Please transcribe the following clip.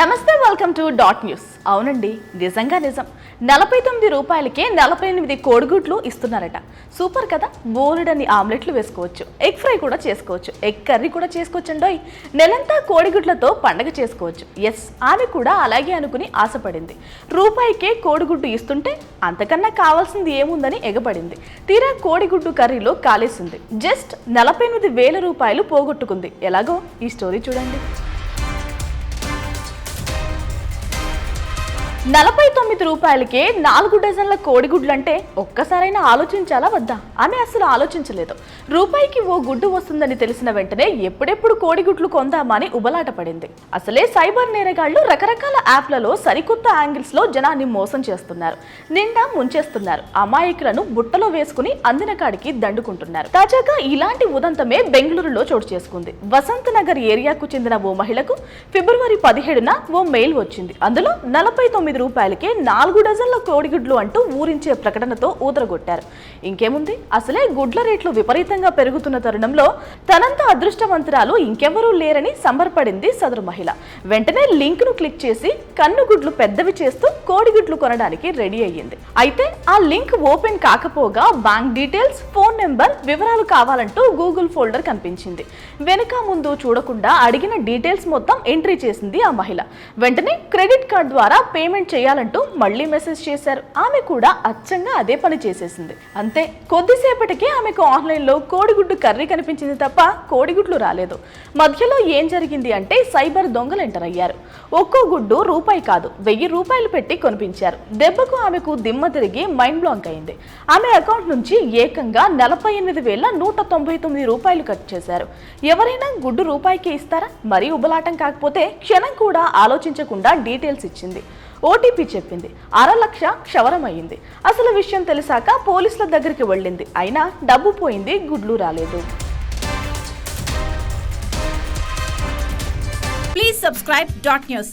నమస్తే welcome to dot news అవునండి నిజంగా నిజం. నలభై తొమ్మిది రూపాయలకే నలభై ఎనిమిది కోడిగుడ్లు ఇస్తున్నారట. సూపర్ కదా బోలెడన్ని ఆమ్లెట్లు వేసుకోవచ్చు. ఎగ్ ఫ్రై కూడా చేసుకోవచ్చు. ఎగ్ కర్రీ కూడా చేసుకోవచ్చండోయ్ నెలంతా కోడిగుడ్లతో పండగ చేసుకోవచ్చు. ఎస్ ఆమె కూడా అలాగే అనుకుని ఆశపడింది. రూపాయికే కోడిగుడ్డు ఇస్తుంటే అంతకన్నా కావాల్సింది ఏముందని ఎగబడింది. తీరా కోడిగుడ్డు కర్రీలో కాలేసింది. జస్ట్ నలభై ఎనిమిది వేల రూపాయలు పోగొట్టుకుంది. ఎలాగో? ఈ స్టోరీ చూడండి. నలభై తొమ్మిది రూపాయలకే నాలుగు డజన్ల కోడిగుడ్లు అంటే ఒక్కసారైనా ఆలోచించాలా వద్దా? అని అసలు ఆలోచించలేదు. రూపాయికి ఓ గుడ్డు వస్తుందని తెలిసిన వెంటనే ఎప్పుడెప్పుడు కోడిగుడ్లు కొందామని ఉబలాట పడింది. అసలే సైబర్ నేరగాళ్ళు రకరకాల యాప్లలో సరికొత్త యాంగిల్స్లో జనాన్ని మోసం చేస్తున్నారు. నిండా ముంచేస్తున్నారు. అమాయకులను బుట్టలో వేసుకుని అందిన కాడికి దండుకుంటున్నారు. తాజాగా ఇలాంటి ఉదంతమే బెంగళూరులో చోటు చేసుకుంది. వసంత్ నగర్ ఏరియాకు చెందిన ఓ మహిళకు ఫిబ్రవరి పదిహేడున ఓ మెయిల్ వచ్చింది. అందులో నలభై తొమ్మిది రూపాయలకే నాలుగు డజన్ల కోడిగుడ్లు అంటూ ఊరించే ప్రకటనతో ఊదరగొట్టారు. ఇంకేముంది? అసలే గుడ్ల రేట్లు విపరీతంగా పెరుగుతున్న తరుణంలో తనంత అదృష్టవంతురాలు ఇంకెవరూ లేరని సంబరపడింది సదరు మహిళ. వెంటనే లింక్ను క్లిక్ చేసి కన్ను గుడ్లు పెద్దవి చేస్తూ కోడిగుడ్లు కొనడానికి రెడీ అయ్యింది. అయితే ఆ లింక్ ఓపెన్ కాకపోగా బ్యాంక్ డీటెయిల్స్ ఫోన్ నెంబర్ వివరాలు కావాలంటూ గూగుల్ ఫోల్డర్ కనిపించింది. వెనుక ముందు చూడకుండా అడిగిన డీటెయిల్స్ మొత్తం ఎంట్రీ చేసింది ఆ మహిళ. వెంటనే క్రెడిట్ కార్డ్ ద్వారా పేమెంట్ చేయాలంటూ మళ్ళీ మెసేజ్ చేశారు. ఆమె కూడా అచ్చంగా అదే పని చేసేసింది. అంతే కొద్దిసేపటికే ఆమెకు ఆన్లైన్లో కోడిగుడ్డు కర్రీ కనిపించింది తప్ప కోడిగుడ్లు రాలేదు. మధ్యలో ఏం జరిగింది అంటే సైబర్ దొంగలు ఎంటర్ అయ్యారు. ఒక్కో గుడ్డు రూపాయి కాదు వెయ్యి రూపాయలు పెట్టి కొనిపించారు. దెబ్బకు ఆమెకు దిమ్మ తిరిగి మైండ్ బ్లాంక్ అయింది. ఆమె అకౌంట్ నుంచి ఏకంగా నలభై ఎనిమిది వేల నూట తొంభై తొమ్మిది రూపాయలు కట్ చేశారు. ఎవరైనా గుడ్డు రూపాయికి ఇస్తారా? మరీ ఉబలాటం కాకపోతే క్షణం కూడా ఆలోచించకుండా డీటెయిల్స్ ఇచ్చింది. ఓటీపీ చెప్పింది. అర లక్ష క్షవరమయ్యింది. అసలు విషయం తెలిసాక పోలీసుల దగ్గరికి వెళ్ళింది. అయినా డబ్బు పోయింది గుడ్లు రాలేదు. Please subscribe dot news